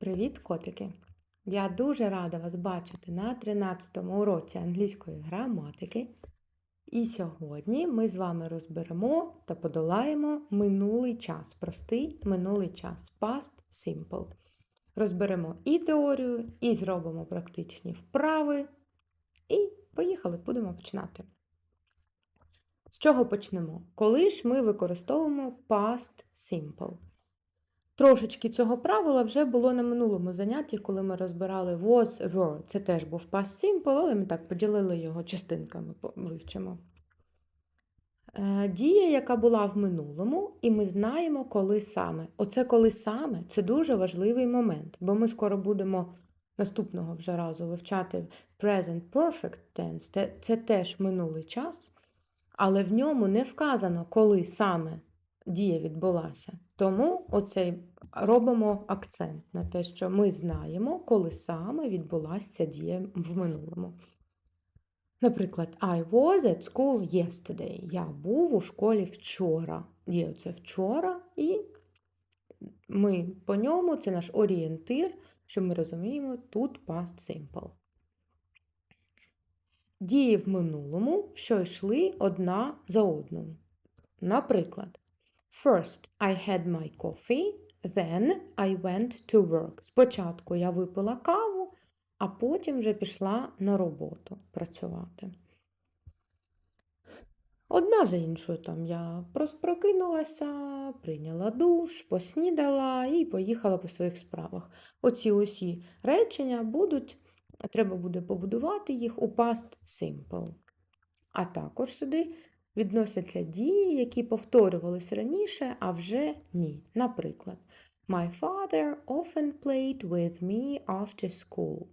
Привіт, котики! Я дуже рада вас бачити на 13-му уроці англійської граматики. І сьогодні ми з вами розберемо та подолаємо минулий час, простий минулий час, past simple. Розберемо і теорію, і зробимо практичні вправи. І поїхали, будемо починати. З чого почнемо? Коли ж ми використовуємо past simple? Трошечки цього правила вже було на минулому занятті, коли ми розбирали was, were. Це теж був past simple, але ми так поділили його частинками, вивчимо. Е, Дія, яка була в минулому, і ми знаємо, коли саме. Оце коли саме це дуже важливий момент, бо ми скоро будемо наступного вже разу вивчати present perfect tense. Це, це теж минулий час, але в ньому не вказано, коли саме дія відбулася. Тому оцей робимо акцент на те, що ми знаємо, коли саме відбулася ця дія в минулому. Наприклад, I was at school yesterday. Я був у школі вчора. Є оце вчора, і ми по ньому, це наш орієнтир, що ми розуміємо, тут past simple. Дії в минулому, що йшли одна за одною. Наприклад, First, I had my coffee, then I went to work. Спочатку я випила каву, а потім вже пішла на роботу працювати. Одна за іншою там я прокинулася, прийняла душ, поснідала і поїхала по своїх справах. Оці усі речення будуть, треба буде побудувати їх у past simple. А також сюди відносяться дії, які повторювались раніше, а вже ні. Наприклад, My father often played with me after school.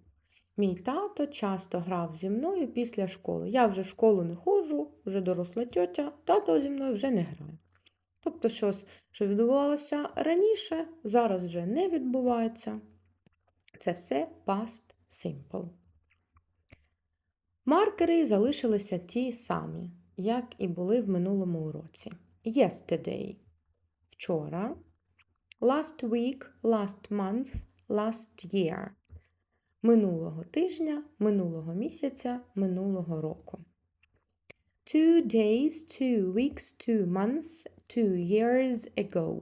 Мій тато часто грав зі мною після школи. Я вже в школу не ходжу, вже доросла тьотя, тато зі мною вже не грає. Тобто, щось, що відбувалося раніше, зараз вже не відбувається. Це все past simple. Маркери залишилися ті самі, як і були в минулому уроці. Yesterday – вчора, last week, last month, last year – минулого тижня, минулого місяця, минулого року. Two days, two weeks, two months, two years ago.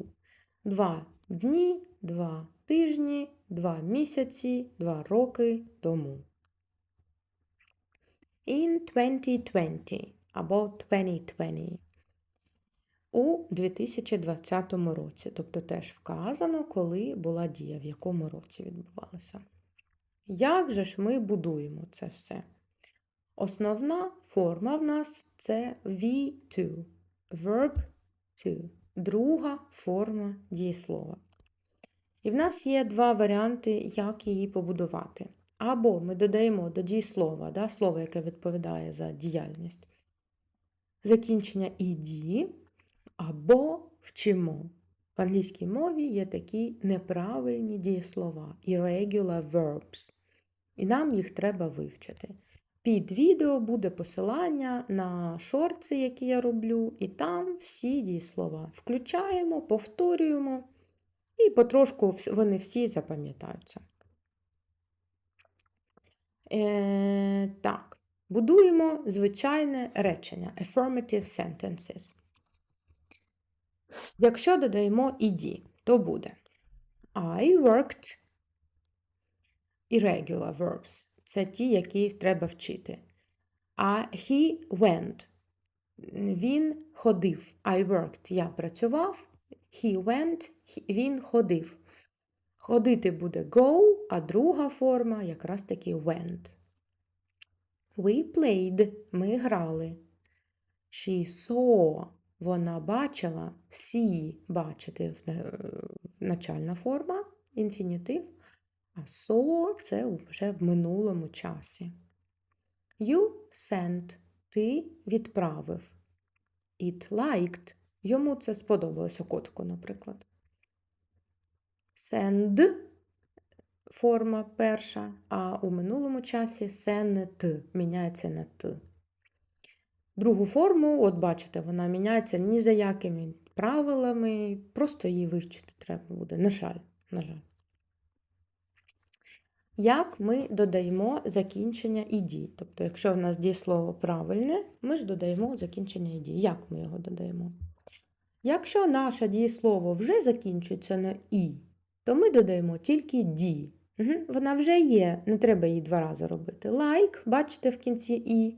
Два дні, два тижні, два місяці, два роки тому. In 2020 або 2020. У 2020 році. Тобто теж вказано, коли була дія, в якому році відбувалася. Як же ж ми будуємо це все? Основна форма в нас це V2, verb to, друга форма дієслова. І в нас є два варіанти, як її побудувати. Або ми додаємо до дієслова, да, слово, яке відповідає за діяльність, закінчення «ed», або вчимо. В англійській мові є такі неправильні дієслова irregular verbs. І нам їх треба вивчити. Під відео буде посилання на шорти, які я роблю, і там всі дієслова включаємо, повторюємо, і потрошку вони всі запам'ятаються. Е, так, будуємо звичайне речення affirmative sentences. Якщо додаємо «ed», то буде I worked irregular verbs. Це ті, які треба вчити. А he went. Він ходив. I worked. Я працював. He went. Він ходив. Ходити буде go, а друга форма якраз таки went. We played. Ми грали. She saw. Вона бачила. See – бачити е, начальна форма, інфінітив. А saw – це вже в минулому часі. You sent – ти відправив. It liked – йому це сподобалося котику, наприклад. Send – форма перша, а у минулому часі sent – міняється на т. Другу форму, от бачите, вона міняється ні за якими правилами, просто її вивчити треба буде. На жаль, на жаль. як ми додаємо закінчення і дій. Тобто, якщо в нас дієслово правильне, ми ж додаємо закінчення і дій. Як ми його додаємо? Якщо наше дієслово вже закінчується на і, то ми додаємо тільки ді. Угу. Вона вже є, не треба її два рази робити. Like, бачите в кінці і.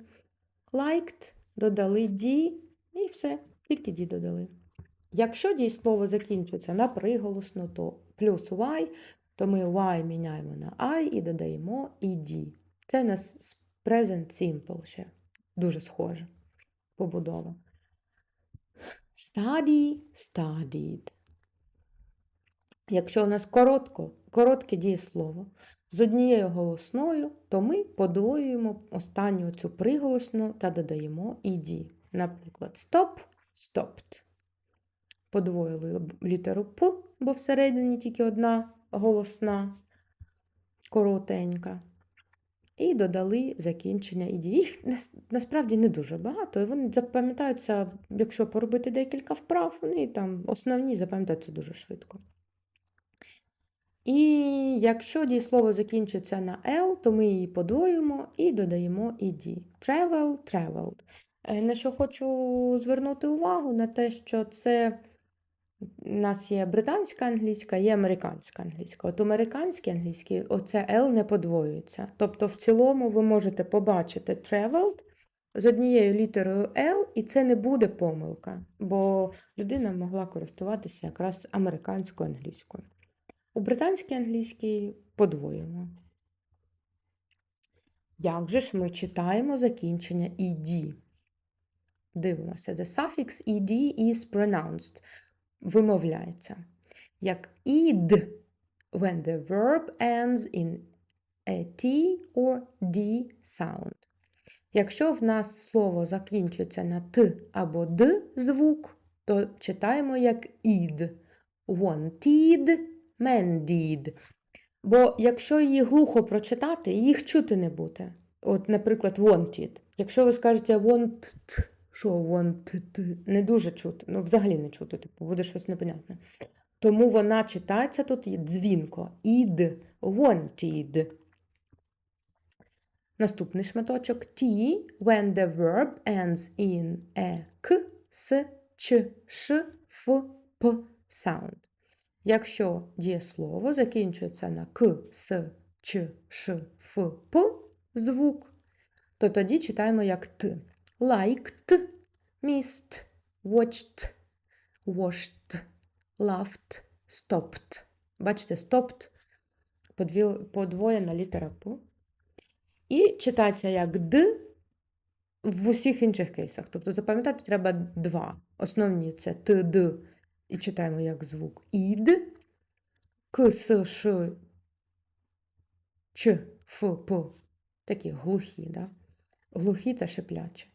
Liked, додали ді, і все, тільки ді додали. Якщо дієслово закінчується на приголосну, то плюс y, то ми y міняємо на I і додаємо ed. Це у нас present simple ще. Дуже схоже побудова. Study, studied. Якщо у нас коротко, коротке дієслово з однією голосною, то ми подвоюємо останню цю приголосну та додаємо ed. Наприклад, stop, stopped. Подвоїли літеру П, бо всередині тільки одна голосна, коротенька. І додали закінчення ід. Їх насправді не дуже багато, і вони запам'ятаються, якщо поробити декілька вправ, вони там основні запам'ятаються дуже швидко. І якщо дієслово закінчується на L, то ми її подвоюємо і додаємо ed. Travel, traveled. Е, На що хочу звернути увагу на те, що це у нас є британська англійська, є американська англійська. От американській англійській оце L не подвоюється. Тобто, в цілому ви можете побачити traveled з однією літерою L, і це не буде помилка, бо людина могла користуватися якраз американською англійською. У британській англійській подвоюємо. Як же ж ми читаємо закінчення ed? Дивимося, the suffix ed is pronounced. Вимовляється. Як id when the verb ends in a T or D sound. Якщо в нас слово закінчується на Т або Д звук, то читаємо як id. Wanted, mended. Бо якщо її глухо прочитати, їх чути не буде. От, наприклад, wanted. Якщо ви скажете wanted, що wanted, не дуже чути, ну взагалі не чути, типу, буде щось непонятне. Тому вона читається тут дзвінко. Id, wanted. Наступний шматочок T, when the verb ends in a К, С, Ч, Ш, Ф, П sound. Якщо дієслово закінчується на К, С, Ч, Ш, Ф, П звук, то тоді читаємо як Т. Liked, missed, watched, washed, laughed, stopped. Бачите, stopped подвоєна літера П. І читається як Д в усіх інших кейсах. Тобто запам'ятати треба два. Основні це Т, Д. І читаємо як звук ід, К, С, Ш, Ч, Ф, П. Такі глухі, да? глухі та шиплячі.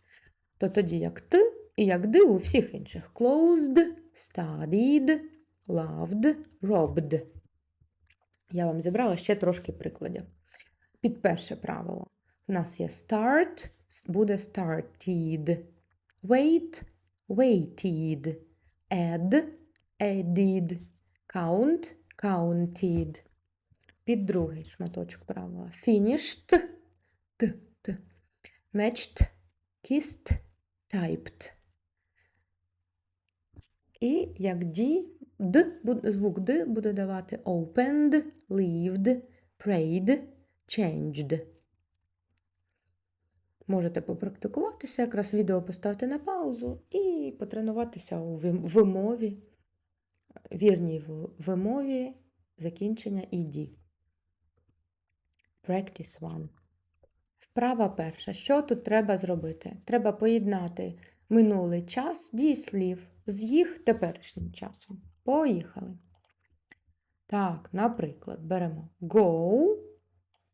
То тоді як Т і як Д у всіх інших. Closed, studied, loved, robbed. Я вам зібрала ще трошки прикладів. Під перше правило. У нас є start, буде started. Wait, waited. Add, added. Count, counted. Під другий шматочок правила. Finished, т, т. Matched, kissed, typed. І як D, D, звук D буде давати opened, lived, prayed, changed. Можете попрактикуватися, якраз відео поставити на паузу і потренуватися у вимові, вірній вимові закінчення «ed». Practice one. Вправа перша. Що тут треба зробити? Треба поєднати минулий час дієслів з їх теперішнім часом. Поїхали. Так, наприклад, беремо go.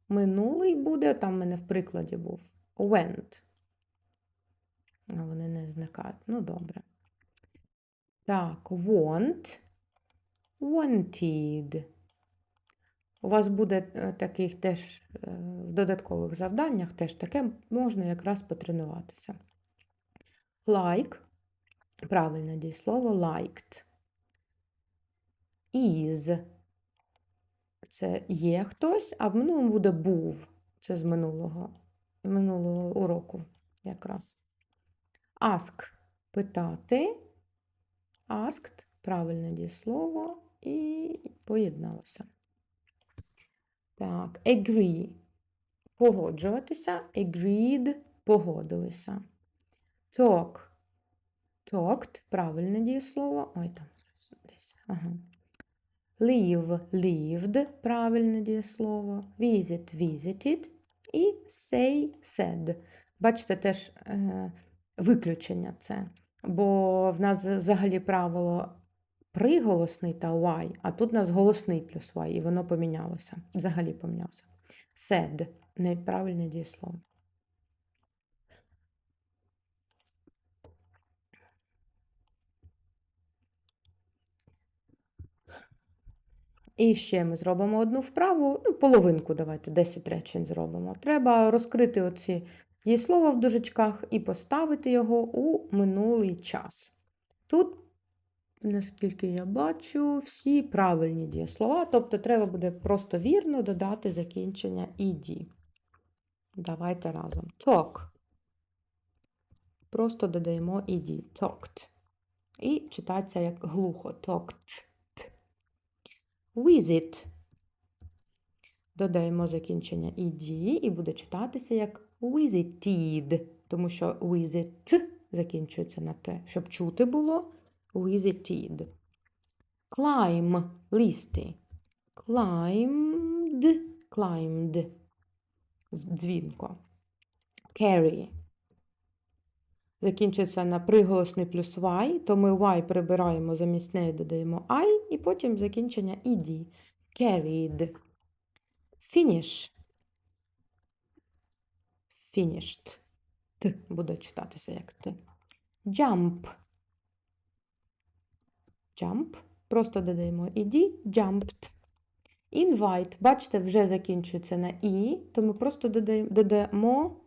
Минулий буде, там в мене в прикладі був went. А вони не зникають. Ну, добре. Так, want, wanted. У вас буде е, таких теж е, в додаткових завданнях теж таке можна якраз потренуватися. Like, правильне дієслово, liked. Is. це є хтось, а в минулому буде був. Це з минулого, минулого уроку якраз. Ask питати. Asked правильне дієслово і поєдналося. Так, agree погоджуватися, agreed погодилися. Talk. Talked правильне дієслово. Ой, там десь. Ага. Leave, lived правильне дієслово. Visit, visited. І say, said. Бачите, теж е, виключення це. Бо в нас взагалі правило приголосний та y, а тут у нас голосний плюс y, і воно помінялося. Взагалі помінялося. Said неправильне дієслово. І ще ми зробимо одну вправу, ну, половинку давайте, 10 речень зробимо. Треба розкрити оці дієслова в дужечках і поставити його у минулий час. Тут, наскільки я бачу, всі правильні дієслова, тобто треба буде просто вірно додати закінчення «ed». Давайте разом. Talk. Просто додаємо «ed». Talked. І читається як глухо. Talked. Visit. Додаємо закінчення «ed» і буде читатися як visited, тому що visit закінчується на те, щоб чути було visited. Climb – лізти. Climbed, climbed. Дзвінко. Carry. Закінчується на приголосний плюс y, то ми y прибираємо замість неї, додаємо I, і потім закінчення ed. Carried. Finish. Finished. Т буде читатися як Т. Jump. Jump. Просто додаємо ed. Jumped. Invite. Бачите, вже закінчується на і, то ми просто додаємо, додаємо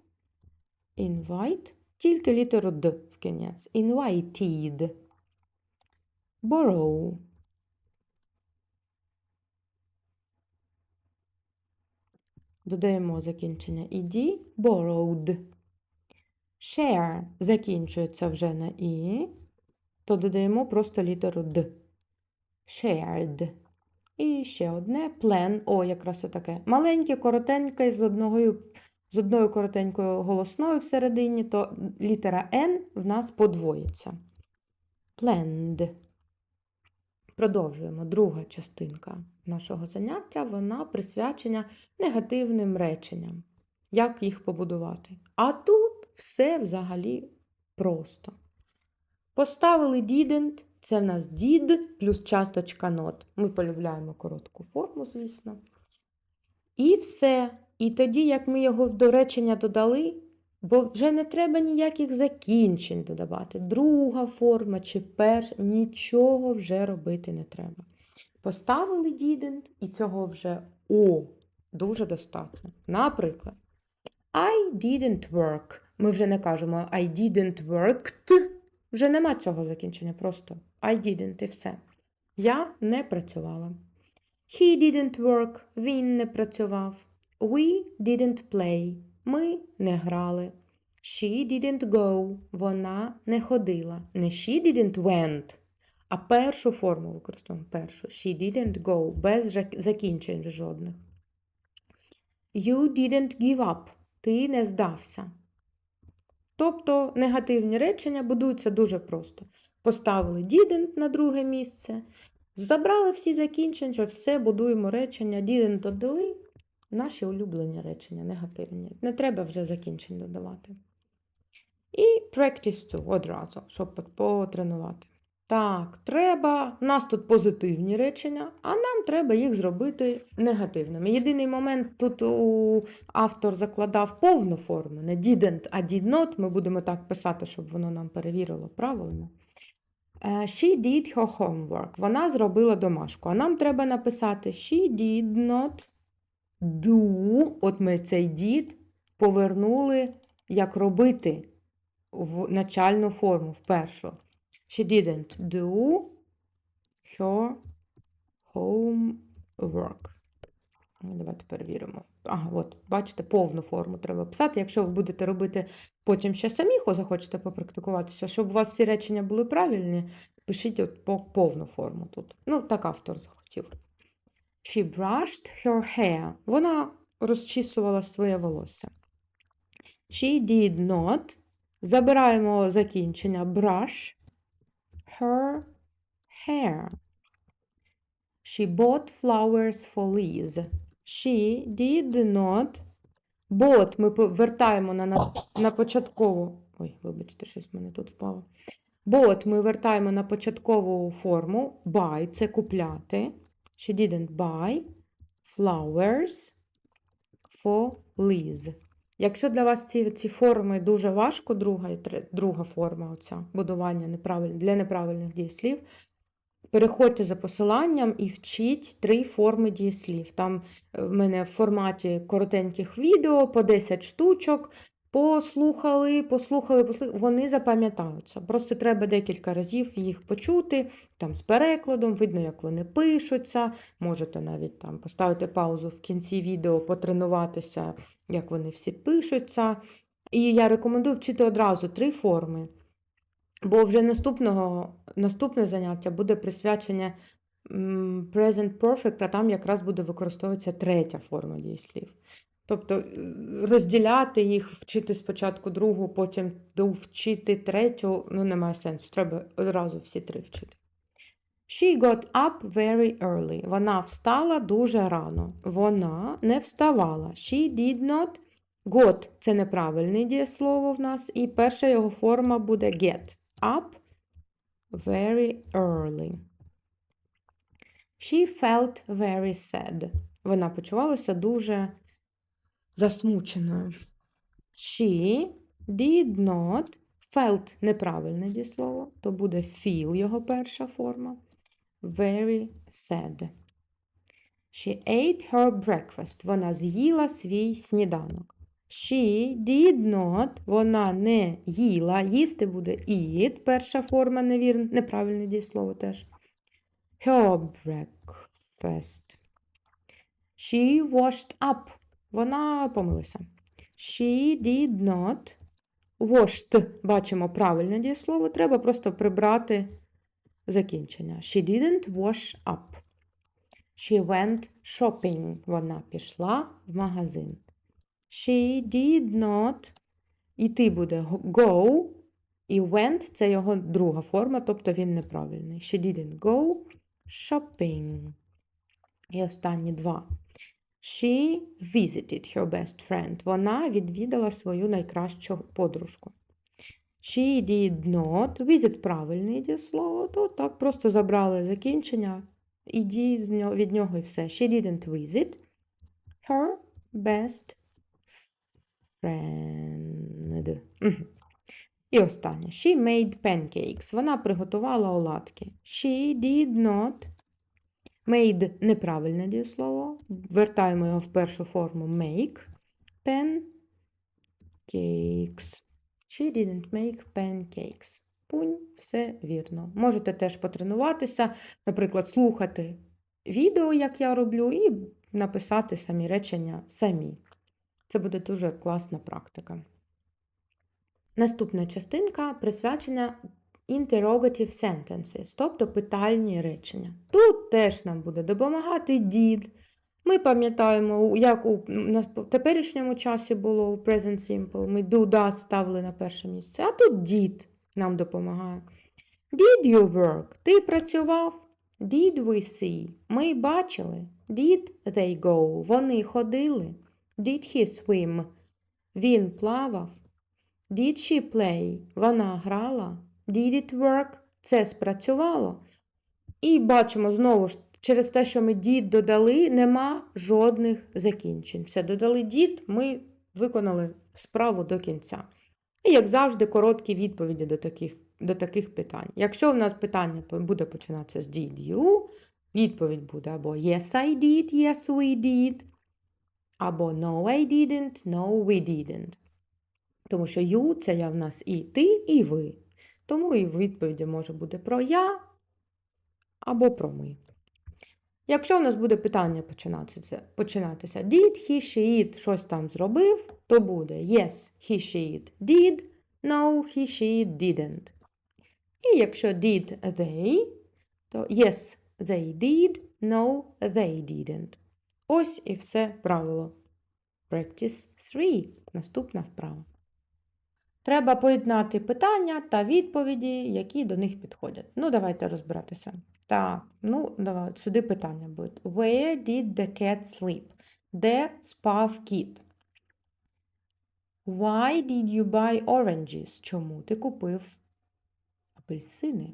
invite, тільки літеру Д в кінець. Invited. Borrow. Додаємо закінчення ed. Borrowed. Share закінчується вже на і, то додаємо просто літеру Д. Shared. І ще одне плен. О, якраз отаке. Маленьке, коротеньке, з одною, з одною коротенькою голосною всередині, то літера N в нас подвоїться. Planned. Продовжуємо. Друга частинка нашого заняття, вона присвячена негативним реченням. Як їх побудувати? А тут все взагалі просто. Поставили didn't, це в нас did плюс часточка not. Ми полюбляємо коротку форму, звісно. І все. І тоді, як ми його до речення додали, бо вже не треба ніяких закінчень додавати. Друга форма чи перша, нічого вже робити не треба. Поставили didn't, і цього вже о, дуже достатньо. Наприклад, I didn't work. Ми вже не кажемо I didn't worked. Вже нема цього закінчення, просто I didn't і все. Я не працювала. He didn't work. Він не працював. We didn't play. Ми не грали. She didn't go. Вона не ходила. Не she didn't went, а першу форму використовуємо. Першу. She didn't go. Без закінчень жодних. You didn't give up. Ти не здався. Тобто негативні речення будуються дуже просто. Поставили didn't на друге місце, забрали всі закінчення, все будуємо речення, didn't додали. Наші улюблені речення негативні. Не треба вже закінчень додавати. І practice to одразу, щоб потренувати. Так, треба. У нас тут позитивні речення, а нам треба їх зробити негативними. Єдиний момент тут у автор закладав повну форму, не didn't, а did not. Ми будемо так писати, щоб воно нам перевірило правильно. Е, She did her homework. Вона зробила домашку. А нам треба написати She did not do. От ми цей did повернули як робити в начальну форму, в першу. She didn't do her homework. Ну, Давайте перевіримо. Ага, от, бачите, повну форму треба писати. Якщо ви будете робити потім ще самі, хо захочете попрактикуватися, щоб у вас всі речення були правильні, пишіть от по повну форму тут. Ну, так автор захотів. She brushed her hair. Вона розчісувала своє волосся. She did not. Забираємо закінчення brush her hair. She bought flowers for Liz. She did not. Bought ми повертаємо на, на, на початкову. Ой, вибачте, щось в мене тут впало. Bought ми вертаємо на початкову форму. Buy це купляти. She didn't buy flowers for Liz. Якщо для вас ці, ці форми дуже важко, друга, друга форма, оця будування неправиль, для неправильних дієслів, переходьте за посиланням і вчіть три форми дієслів. Там е, в мене в форматі коротеньких відео по 10 штучок. Послухали, послухали, послухали, вони запам'ятаються. Просто треба декілька разів їх почути, там з перекладом, видно, як вони пишуться. Можете навіть там поставити паузу в кінці відео, потренуватися, як вони всі пишуться. І я рекомендую вчити одразу три форми. Бо вже наступного, наступне заняття буде присвячене м, Present Perfect, а там якраз буде використовуватися третя форма дієслів. Тобто е, розділяти їх, вчити спочатку другу, потім довчити третю, ну немає сенсу. Треба одразу всі три вчити. She got up very early. Вона встала дуже рано. Вона не вставала. She did not. Got – це неправильне дієслово в нас, і перша його форма буде get. Up very early. She felt very sad. Вона почувалася дуже засмученою. She did not felt неправильне дієслово, то буде feel його перша форма. Very sad. She ate her breakfast. Вона з'їла свій сніданок. She did not. Вона не їла. Їсти буде eat. Перша форма невірне, неправильне дієслово теж. Her breakfast. She washed up. Вона помилася. She did not. Washed. Бачимо правильне дієслово. Треба просто прибрати закінчення. She didn't wash up. She went shopping. Вона пішла в магазин. She did not. Іти буде go. І went це його друга форма, тобто він неправильний. She didn't go shopping. І останні два. She visited her best friend. Вона відвідала свою найкращу подружку. She did not. Visit правильне дієслово, то так просто забрали закінчення. І дії з нього- від нього і все. She didn't visit her best friend. І останнє. She made pancakes. Вона приготувала оладки. She did not. Made неправильне дієслово. Вертаємо його в першу форму make. Pancakes. She didn't make pancakes. Пунь, все вірно. Можете теж потренуватися, наприклад, слухати відео, як я роблю, і написати самі речення самі. Це буде дуже класна практика. Наступна частинка присвячена interrogative sentences, тобто питальні речення. Тут теж нам буде допомагати did. Ми пам'ятаємо, як у на теперішньому часі було у present simple. Ми does ставили на перше місце, а тут did нам допомагає. Did you work? Ти працював? Did we see? Ми бачили. Did they go? Вони ходили. Did he swim? Він плавав. Did she play? Вона грала. Did it work? Це спрацювало. І бачимо знову ж, через те, що ми did додали, нема жодних закінчень. Все, додали did, ми виконали справу до кінця. І, як завжди, короткі відповіді до таких, до таких питань. Якщо в нас питання буде починатися з did you, відповідь буде або yes, I did, yes, we did, або no, I didn't, no, we didn't. Тому що you це я в нас і ти, і ви. Тому і в відповіді може бути про я або про ми. Якщо у нас буде питання починатися, починатися did he, she, it щось там зробив, то буде yes, he, she, it did, no, he, she, it didn't. І якщо did they, то yes, they did, no, they didn't. Ось і все правило. Practice 3. Наступна вправа. Треба поєднати питання та відповіді, які до них підходять. Ну, давайте розбиратися. Так, ну, давай, сюди питання буде. Where did the cat sleep? Де спав кіт? Why did you buy oranges? Чому ти купив апельсини?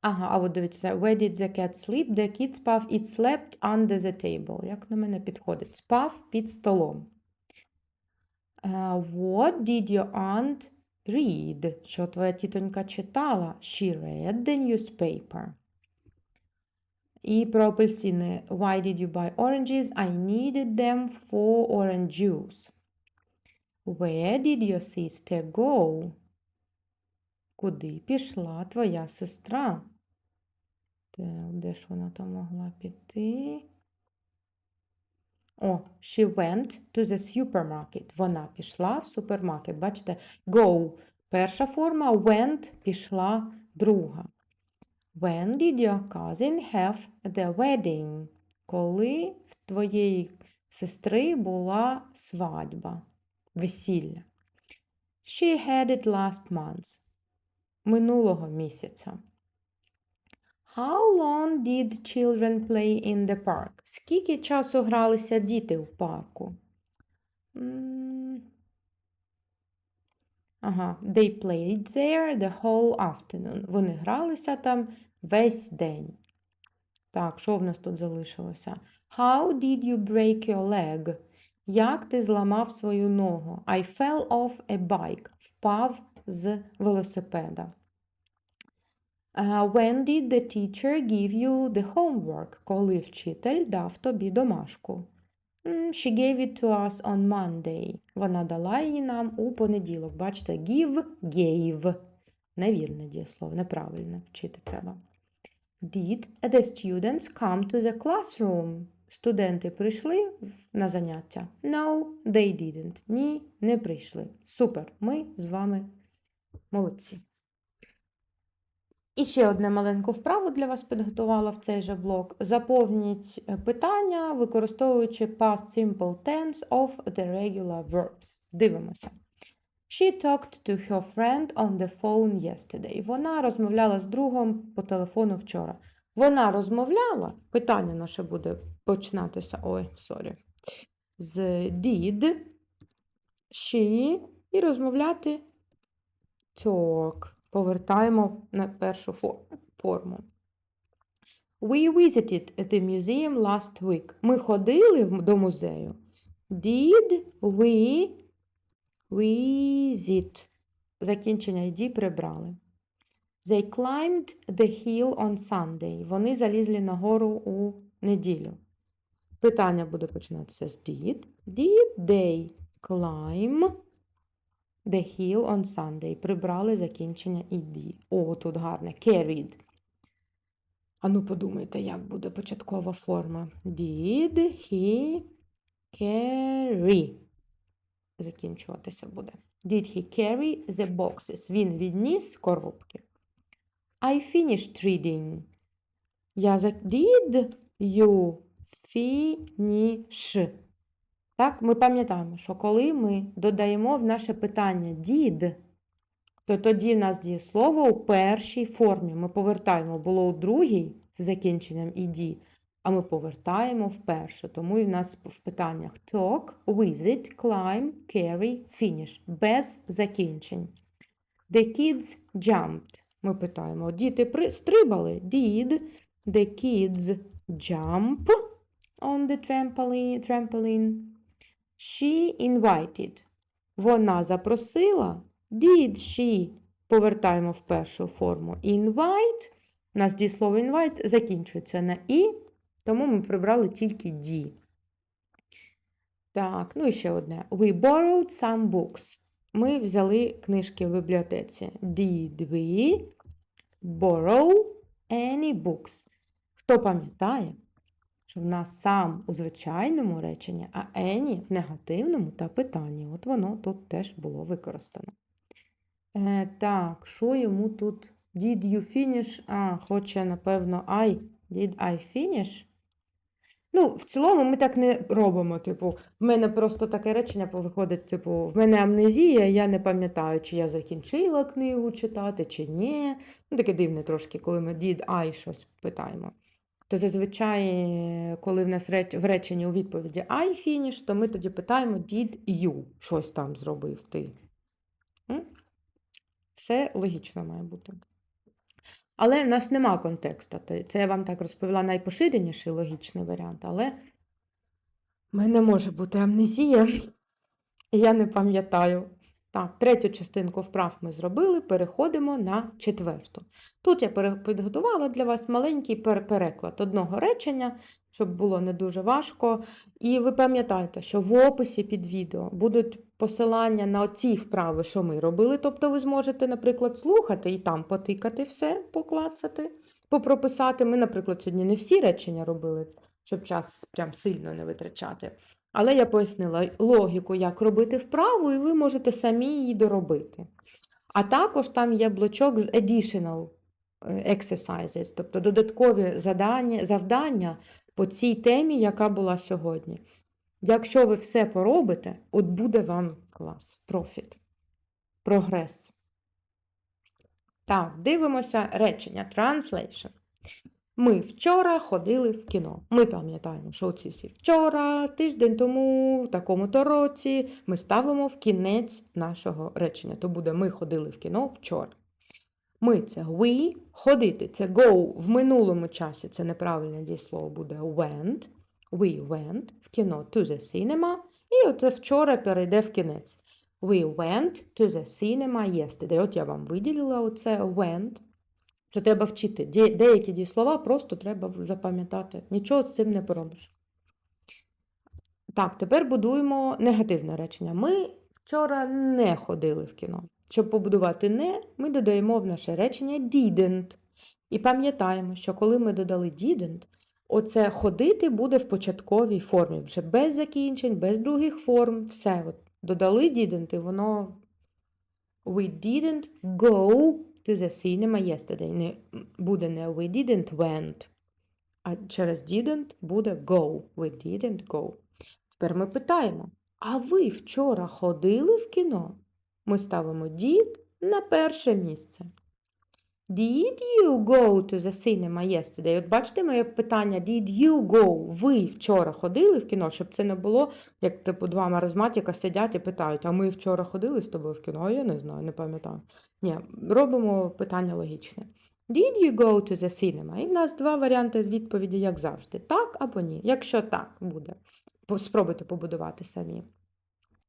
Ага, а от дивіться, where did the cat sleep? Де кіт спав? It slept under the table. Як на мене підходить? Спав під столом. Uh, what did your aunt read? Що твоя тітонька читала? She read the newspaper. І про апельсини. Why did you buy oranges? I needed them for orange juice. Where did your sister go? Куди пішла твоя сестра? Де ж вона там могла піти? О, she went to the supermarket. Вона пішла в супермаркет. Бачите, go перша форма, went пішла друга. When did your cousin have the wedding? Коли в твоєї сестри була свадьба, весілля? She had it last month. Минулого місяця. How long did children play in the park? Скільки часу гралися діти в парку? Ага, they played there the whole afternoon. Вони гралися там весь день. Так, що в нас тут залишилося? How did you break your leg? Як ти зламав свою ногу? I fell off a bike. Впав з велосипеда. Uh, when did the teacher give you the homework? Коли вчитель дав тобі домашку? She gave it to us on Monday. Вона дала її нам у понеділок. Бачите, give, gave. Невірне дієслово, неправильне вчити треба. Did the students come to the classroom? Студенти прийшли на заняття? No, they didn't. Ні, не прийшли. Супер. Ми з вами молодці. І ще одне маленьку вправу для вас підготувала в цей же блок. Заповніть е, питання, використовуючи past simple tense of the regular verbs. Дивимося. She talked to her friend on the phone yesterday. Вона розмовляла з другом по телефону вчора. Вона розмовляла, питання наше буде починатися. Ой, сорі. З did, she і розмовляти talk. Повертаємо на першу форму. We visited the museum last week. Ми ходили до музею. Did we visit? Закінчення ID прибрали. They climbed the hill on Sunday. Вони залізли на гору у неділю. Питання буде починатися з did. Did they climb The hill on Sunday. Прибрали закінчення ed. О, тут гарне. Carried. А ну подумайте, як буде початкова форма. Did he carry? Закінчуватися буде. Did he carry the boxes? Він відніс коробки. I finished reading. Я за... Did you finish? Так, ми пам'ятаємо, що коли ми додаємо в наше питання did, то тоді в нас дієслово у першій формі. Ми повертаємо, було у другій з закінченням ed, а ми повертаємо в першу. Тому і в нас в питаннях talk, visit, climb, carry, finish. Без закінчень. The kids jumped. Ми питаємо, діти стрибали? Did the kids jump on the trampoline? trampoline? She invited. Вона запросила. Did she? Повертаємо в першу форму. Invite. У нас дієслово invite закінчується на і, тому ми прибрали тільки D. Так, ну і ще одне. We borrowed some books. Ми взяли книжки в бібліотеці. Did we borrow any books? Хто пам'ятає, що в нас сам у звичайному реченні, а any в негативному та питанні. От воно тут теж було використано. Е, так, що йому тут? Did you finish? А, хоче, напевно, I. Did I finish? Ну, в цілому ми так не робимо. Типу, в мене просто таке речення виходить, типу, в мене амнезія, я не пам'ятаю, чи я закінчила книгу читати, чи ні. Ну, таке дивне трошки, коли ми did I щось питаємо. То зазвичай, коли в нас в реченні у відповіді I finish, то ми тоді питаємо did you щось там зробив ти. Все логічно має бути. Але в нас нема контексту. Це я вам так розповіла найпоширеніший логічний варіант, але в мене може бути амнезія, я не пам'ятаю. Так, третю частинку вправ ми зробили, переходимо на четверту. Тут я підготувала для вас маленький переклад одного речення, щоб було не дуже важко. І ви пам'ятаєте, що в описі під відео будуть посилання на ці вправи, що ми робили. Тобто ви зможете, наприклад, слухати і там потикати все, поклацати, попрописати. Ми, наприклад, сьогодні не всі речення робили, щоб час прям сильно не витрачати. Але я пояснила логіку, як робити вправу, і ви можете самі її доробити. А також там є блочок з additional е, exercises, тобто додаткові задання, завдання по цій темі, яка була сьогодні. Якщо ви все поробите, от буде вам клас, профіт, прогрес. Так, дивимося речення Translation. Ми вчора ходили в кіно. Ми пам'ятаємо, що ці всі вчора, тиждень тому, в такому-то році ми ставимо в кінець нашого речення. То буде ми ходили в кіно вчора. Ми це we, ходити це go в минулому часі, це неправильне дієслово буде went. We went в кіно to the cinema. І оце вчора перейде в кінець. We went to the cinema yesterday. От я вам виділила оце went. Що треба вчити. Де- Деякі дієслова просто треба запам'ятати. Нічого з цим не поробиш. Так, тепер будуємо негативне речення. Ми вчора не ходили в кіно. Щоб побудувати не, ми додаємо в наше речення didn't. І пам'ятаємо, що коли ми додали didn't, оце ходити буде в початковій формі, вже без закінчень, без других форм. Все. От додали didn't, і воно We didn't go to the cinema yesterday. Не, буде не we didn't went, а через didn't буде go. We didn't go. Тепер ми питаємо: а ви вчора ходили в кіно? Ми ставимо did на перше місце. Did you go to the cinema yesterday? От бачите моє питання: Did you go? Ви вчора ходили в кіно, щоб це не було, як типу два маразматика сидять і питають, а ми вчора ходили з тобою в кіно? Я не знаю, не пам'ятаю. Ні, робимо питання логічне. Did you go to the cinema? І в нас два варіанти відповіді, як завжди: так або ні. Якщо так буде, спробуйте побудувати самі.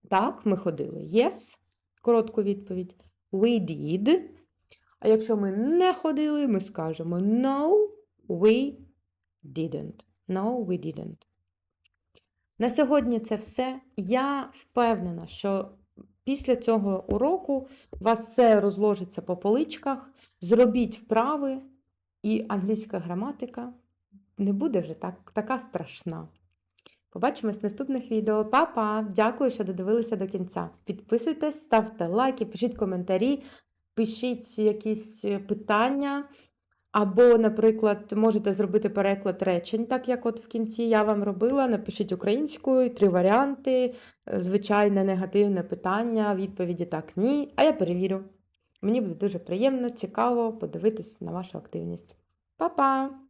Так, ми ходили. Yes. Коротку відповідь. We did. А якщо ми не ходили, ми скажемо No, we didn't. No, we didn't. На сьогодні це все. Я впевнена, що після цього уроку у вас все розложиться по поличках. Зробіть вправи, і англійська граматика не буде вже так, така страшна. Побачимось в наступних відео. Па-па! Дякую, що додивилися до кінця. Підписуйтесь, ставте лайки, пишіть коментарі, пишіть якісь е, питання. Або, наприклад, можете зробити переклад речень, так як от в кінці я вам робила. Напишіть українською, три варіанти, е, звичайне негативне питання, відповіді так, ні. А я перевірю. Мені буде дуже приємно, цікаво подивитись на вашу активність. Па-па!